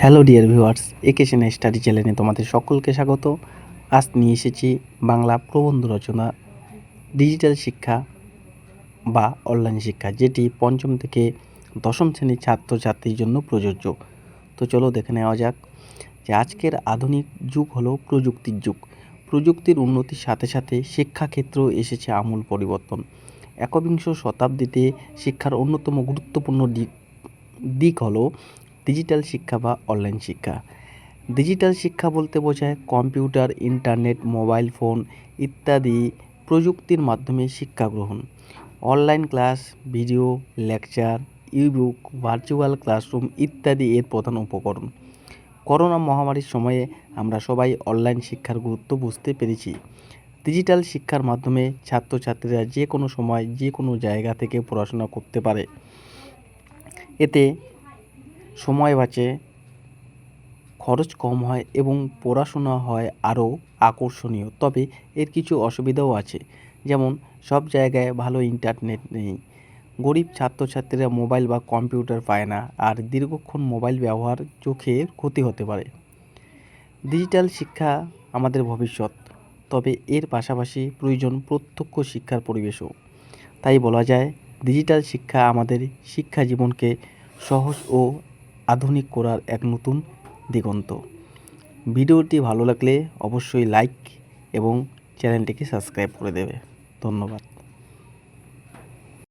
Hello dear viewers education study চ্যানেলে তোমাদের সকলকে স্বাগত। আজ নিয়ে এসেছি বাংলা প্রবন্ধ রচনা ডিজিটাল শিক্ষা বা অনলাইন শিক্ষা, যেটি পঞ্চম থেকে দশম শ্রেণির ছাত্রছাত্রীর জন্য প্রযোজ্য। তো চলো দেখে নেওয়া যাক যে আজকের আধুনিক যুগ হলো প্রযুক্তির যুগ। প্রযুক্তির উন্নতির সাথে সাথে শিক্ষাক্ষেত্রেও এসেছে আমূল পরিবর্তন। একবিংশ শতাব্দীতে শিক্ষার অন্যতম গুরুত্বপূর্ণ দিক দিক হলো ডিজিটাল শিক্ষা বা অনলাইন শিক্ষা। ডিজিটাল শিক্ষা বলতে বোঝায় কম্পিউটার, ইন্টারনেট, মোবাইল ফোন ইত্যাদি প্রযুক্তির মাধ্যমে শিক্ষা গ্রহণ। Online class, video, lecture, ebook, virtual classroom ইত্যাদি এর প্রধান উপকরণ। করোনা মহামারীর সময়ে আমরা সবাই অনলাইন শিক্ষার গুরুত্ব বুঝতে পেরেছি। ডিজিটাল শিক্ষার মাধ্যমে ছাত্রছাত্রীরা যে কোনো সময় যে কোনো জায়গা থেকে পড়াশোনা করতে পারে। এতে সময় বাঁচে, খরচ কম হয় এবং পড়াশোনা হয় আরও আকর্ষণীয়। তবে এর কিছু অসুবিধাও আছে। যেমন, সব জায়গায় ভালো ইন্টারনেট নেই। গরিব ছাত্রছাত্রীরা মোবাইল বা কম্পিউটার পায় না আর দীর্ঘক্ষণ মোবাইল ব্যবহার চোখের ক্ষতি হতে পারে। ডিজিটাল শিক্ষা আমাদের ভবিষ্যৎ, তবে এর পাশাপাশি প্রয়োজন প্রত্যক্ষ শিক্ষার পরিবেশও। তাই বলা যায়, ডিজিটাল শিক্ষা আমাদের শিক্ষা জীবনকে সহজ ও আধুনিক করার এক নতুন দিগন্ত। ভিডিওটি ভালো লাগলে অবশ্যই লাইক এবং চ্যানেলটিকে সাবস্ক্রাইব করে দেবে। ধন্যবাদ।